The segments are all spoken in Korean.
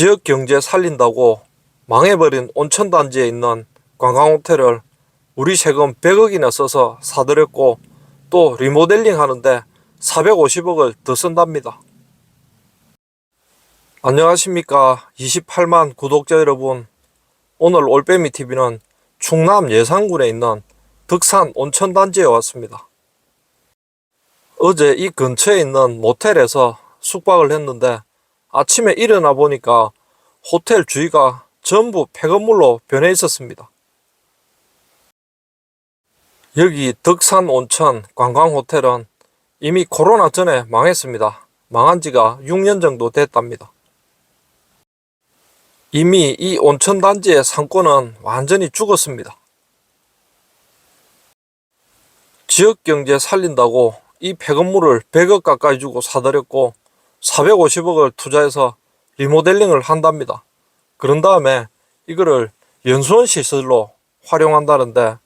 지역 경제 살린다고 망해버린 온천단지에 있는 관광호텔을 우리 세금 100억이나 써서 사들였고 또 리모델링 하는데 450억을 더 쓴답니다. 안녕하십니까 28만 구독자 여러분 오늘 올빼미 TV는 충남 예산군에 있는 덕산 온천단지에 왔습니다. 어제 이 근처에 있는 모텔에서 숙박을 했는데 아침에 일어나 보니까 호텔 주위가 전부 폐건물로 변해 있었습니다. 여기 덕산 온천 관광호텔은 이미 코로나 전에 망했습니다. 망한 지가 6년 정도 됐답니다. 이미 이 온천 단지의 상권은 완전히 죽었습니다. 지역 경제 살린다고 이 폐건물을 100억 가까이 주고 사들였고 450억을 투자해서 리모델링을 한답니다. 그런 다음에 이거를 연수원 시설로 활용한다는데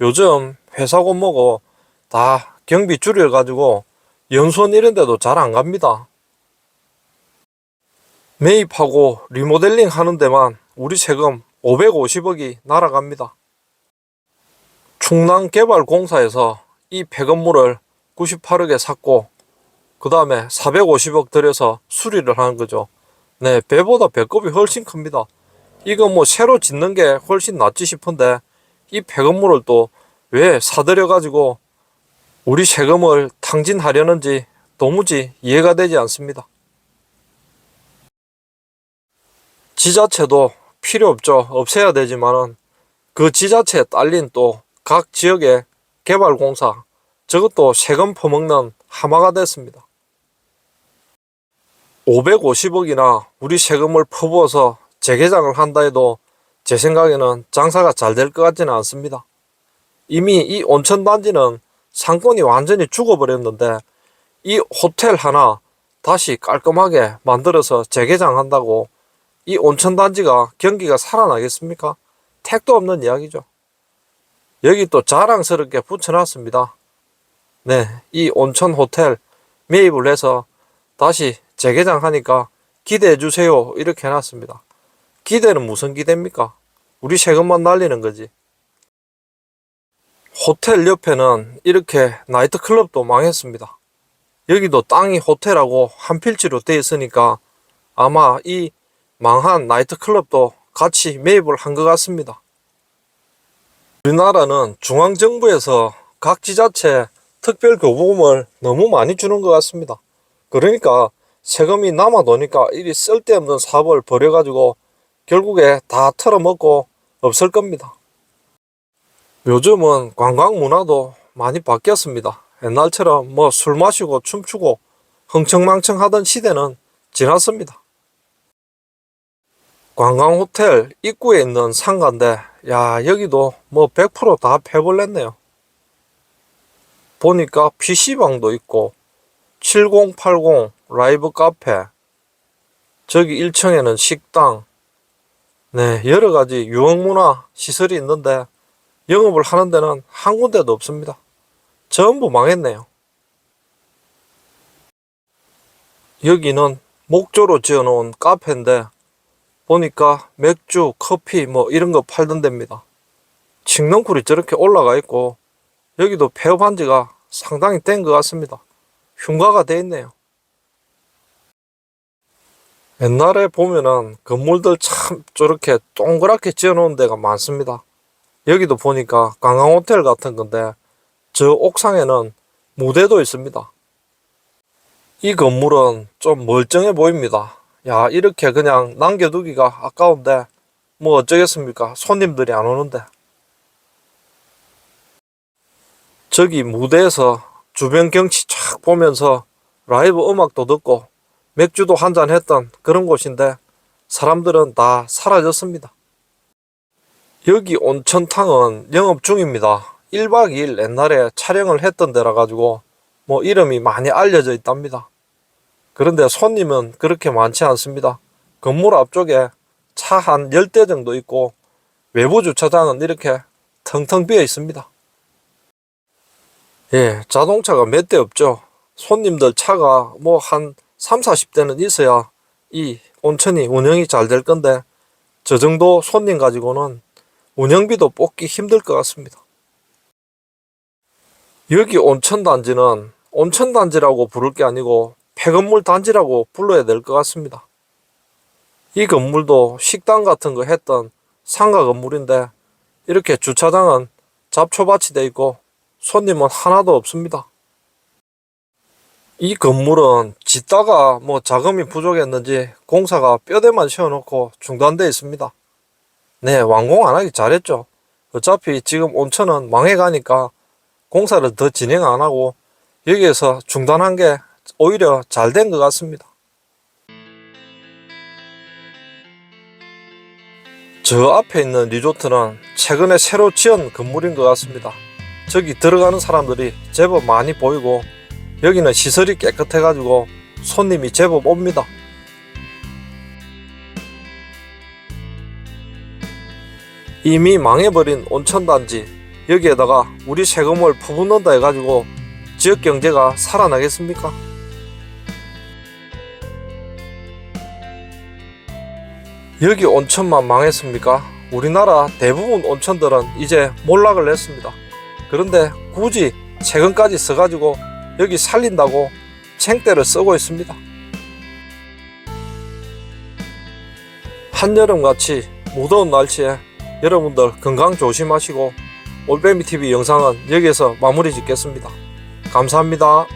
요즘 회사고 뭐고 다 경비 줄여가지고 연수원 이런 데도 잘 안 갑니다. 매입하고 리모델링 하는 데만 우리 세금 550억이 날아갑니다. 충남개발공사에서 이 폐건물을 98억에 샀고 그 다음에 450억 들여서 수리를 하는 거죠. 네, 배보다 배꼽이 훨씬 큽니다. 이거 뭐 새로 짓는 게 훨씬 낫지 싶은데 이 폐건물을 또 왜 사들여 가지고 우리 세금을 탕진하려는지 도무지 이해가 되지 않습니다. 지자체도 필요 없죠. 없애야 되지만은 그 지자체에 딸린 또 각 지역의 개발공사 저것도 세금 퍼먹는 하마가 됐습니다. 550억이나 우리 세금을 퍼부어서 재개장을 한다 해도 제 생각에는 장사가 잘 될 것 같지는 않습니다. 이미 이 온천단지는 상권이 완전히 죽어버렸는데 이 호텔 하나 다시 깔끔하게 만들어서 재개장한다고 이 온천단지가 경기가 살아나겠습니까? 택도 없는 이야기죠. 여기 또 자랑스럽게 붙여놨습니다. 네, 이 온천 호텔 매입을 해서 다시 재개장하니까 기대해 주세요. 이렇게 해놨습니다. 기대는 무슨 기대입니까? 우리 세금만 날리는 거지. 호텔 옆에는 이렇게 나이트클럽도 망했습니다. 여기도 땅이 호텔하고 한 필지로 되어 있으니까 아마 이 망한 나이트클럽도 같이 매입을 한 것 같습니다. 우리나라는 중앙정부에서 각 지자체 특별 교부금을 너무 많이 주는 것 같습니다. 그러니까 세금이 남아도니까 이리 쓸데없는 사업을 벌여가지고 결국에 다 털어먹고 없을 겁니다. 요즘은 관광 문화도 많이 바뀌었습니다. 옛날처럼 뭐 술 마시고 춤추고 흥청망청 하던 시대는 지났습니다. 관광 호텔 입구에 있는 상가인데 야 여기도 뭐 100%다 폐벌냈네요. 보니까 PC방도 있고 7080 라이브 카페 저기 1층에는 식당 네 여러 가지 유흥문화 시설이 있는데 영업을 하는 데는 한 군데도 없습니다. 전부 망했네요. 여기는 목조로 지어놓은 카페인데 보니까 맥주, 커피 뭐 이런 거 팔던 데입니다. 칡넝쿨이 저렇게 올라가 있고 여기도 폐업한 지가 상당히 된 것 같습니다. 흉가가 돼 있네요. 옛날에 보면은 건물들 참 저렇게 동그랗게 지어놓은 데가 많습니다. 여기도 보니까 관광호텔 같은 건데 저 옥상에는 무대도 있습니다. 이 건물은 좀 멀쩡해 보입니다. 야, 이렇게 그냥 남겨두기가 아까운데 뭐 어쩌겠습니까? 손님들이 안 오는데. 저기 무대에서 주변 경치 쫙 보면서 라이브 음악도 듣고 맥주도 한잔 했던 그런 곳인데 사람들은 다 사라졌습니다. 여기 온천탕은 영업 중입니다. 1박 2일 옛날에 촬영을 했던 데라 가지고 뭐 이름이 많이 알려져 있답니다. 그런데 손님은 그렇게 많지 않습니다. 건물 앞쪽에 차 한 10대 정도 있고 외부 주차장은 이렇게 텅텅 비어 있습니다. 예, 자동차가 몇 대 없죠. 손님들 차가 뭐 한 3, 40대는 있어야 이 온천이 운영이 잘 될 건데 저 정도 손님 가지고는 운영비도 뽑기 힘들 것 같습니다. 여기 온천단지는 온천단지라고 부를 게 아니고 폐건물 단지라고 불러야 될 것 같습니다. 이 건물도 식당 같은 거 했던 상가 건물인데 이렇게 주차장은 잡초밭이 돼 있고 손님은 하나도 없습니다. 이 건물은 짓다가 뭐 자금이 부족했는지 공사가 뼈대만 세워놓고 중단돼 있습니다. 네, 완공 안 하기 잘했죠. 어차피 지금 온천은 망해가니까 공사를 더 진행 안 하고 여기에서 중단한 게 오히려 잘 된 것 같습니다. 저 앞에 있는 리조트는 최근에 새로 지은 건물인 것 같습니다. 저기 들어가는 사람들이 제법 많이 보이고 여기는 시설이 깨끗해가지고 손님이 제법 옵니다. 이미 망해버린 온천단지 여기에다가 우리 세금을 퍼붓는다 해가지고 지역 경제가 살아나겠습니까? 여기 온천만 망했습니까? 우리나라 대부분 온천들은 이제 몰락을 냈습니다. 그런데 굳이 세금까지 써가지고 여기 살린다고 챙대를 쓰고 있습니다. 한여름같이 무더운 날씨에 여러분들 건강 조심하시고 올빼미 TV 영상은 여기에서 마무리 짓겠습니다. 감사합니다.